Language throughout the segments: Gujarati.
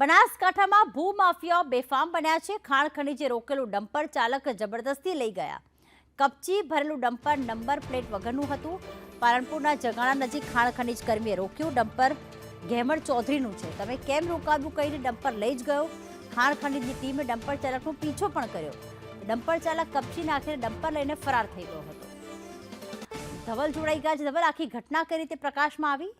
બનાસકાંઠામાં ભૂમાફિયાઓ બેફામ બન્યા છે. ખાણ ખનીજે રોકેલું ડમ્પર ચાલક જબરદસ્તી લઈ ગયા. કપચી ભરેલું ડમ્પર નંબર પ્લેટ વગરનું હતું. પાલનપુરના જગાણા નજીક ખાણ ખનીજ કર્મીએ રોક્યું. ડમ્પર ઘેમર ચૌધરીનું છે. તમે કેમ રોકાવ્યું કહીને ડમ્પર લઈ જ ગયો? ખાણ ખનીજની ટીમે ડમ્પર ચાલકનો પીછો પણ કર્યો. ડમ્પર ચાલક કપચી નાખીને ડમ્પર લઈને ફરાર થઈ ગયો હતો. ધવલ જોડાઈ ગયા છે. ધવલ, આખી ઘટના કઈ રીતે પ્રકાશમાં આવી?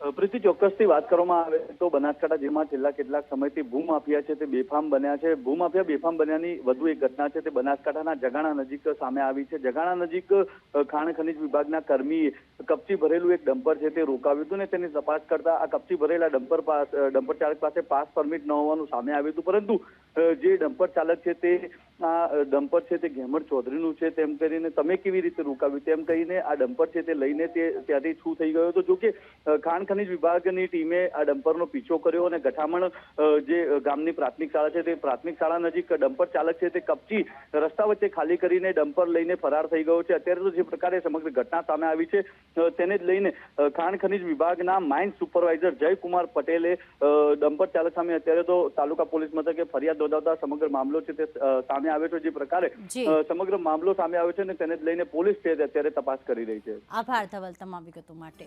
પ્રીતિ, ચોક્કસથી વાત કરવામાં આવે તો બનાસકાંઠા જેમાં છેલ્લા કેટલાક સમયથી ભૂમાફિયા છે તે બેફામ બન્યા છે. ભૂમાફિયા બેફામ બન્યાની વધુ એક ઘટના છે તે બનાસકાંઠાના જગાણા નજીક સામે આવી છે. જગાણા નજીક ખાણ ખનીજ વિભાગના કર્મી કપચી ભરેલું એક ડમ્પર છે તે રોકાવ્યું હતું ને તેની તપાસ કરતા આ કપચી ભરેલા ડમ્પર પાસ ડમ્પર ચાલક પાસે પાસ પરમિટ ન હોવાનું સામે આવ્યું હતું. પરંતુ જે ડમ્પર ચાલક છે તે આ ડમ્પર છે તે ઘેમર ચૌધરીનું છે તેમ કરીને તમે કેવી રીતે રોકાવ્યું? તેમ કહીને આ ડમ્પર છે તે લઈને તે ત્યાંથી છૂ થઈ ગયો હતો. અ, ખાણ ખનીજ વિભાગની ટીમે આ ડમ્પરનો પીછો કર્યો અને ગઠામણ જે ગામની પ્રાથમિક શાળા છે તે પ્રાથમિક શાળા નજીક ડમ્પર ચાલક છે તે કપચી રસ્તા વચ્ચે ખાલી કરીને ડમ્પર લઈને ફરાર થઈ ગયો છે. અત્યારે તો જે પ્રકારે સમગ્ર ઘટના સામે આવી છે તેને જ લઈને ખાણ ખનીજ વિભાગના માઇન્ડ સુપરવાઇઝર જયકુમાર પટેલે ડમ્પર ચાલક સામે અત્યારે તો તાલુકા પોલીસ મથકે ફરિયાદ નોંધાવતા સમગ્ર મામલો છે તે અ, સામે આવ્યો છે જે પ્રકારે સમગ્ર મામલો સામે આવ્યો છે અને તેને લઈને પોલીસ છે અત્યારે તપાસ કરી રહી છે. આભાર ધવલ તમામ વિગતો માટે.